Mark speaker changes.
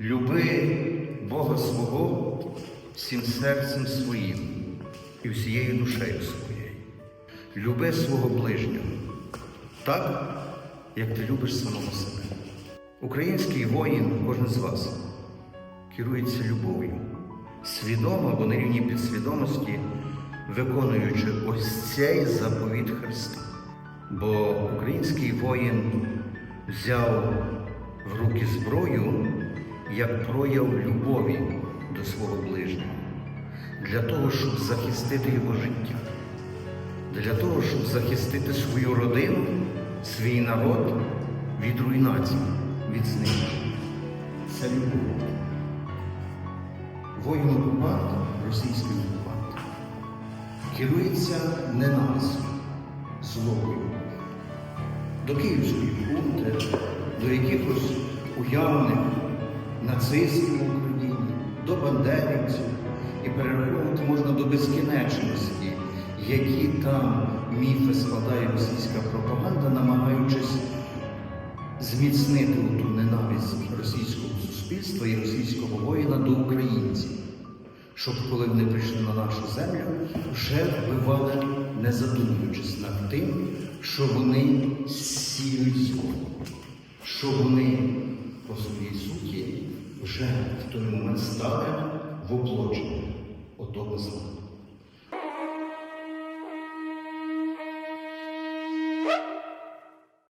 Speaker 1: Люби Бога свого всім серцем своїм і всією душею своєю. Люби свого ближнього так, як ти любиш самого себе. Український воїн, кожен з вас, керується любов'ю, свідомо або на рівні підсвідомості, виконуючи ось цей заповіт Христа. Бо український воїн взяв як прояв любові до свого ближнього, для того, щоб захистити його життя, для того, щоб захистити свою родину, свій народ від руйнації, від знищення. Це любов. Воїн окупант, російський окупант, керується ненавистю, злобою до київської хунти, до якихось уявних нацистів в Україні, до бандерівців. І перераховувати можна до безкінечності, які там міфи складає російська пропаганда, намагаючись зміцнити ту ненависть російського суспільства і російського воїна до українців, щоб коли вони прийшли на нашу землю, вже вбивали, не задумуючись над тим, що вони сіють зло, що вони по своїй суті вже в той момент стали в оплоченні отого зла.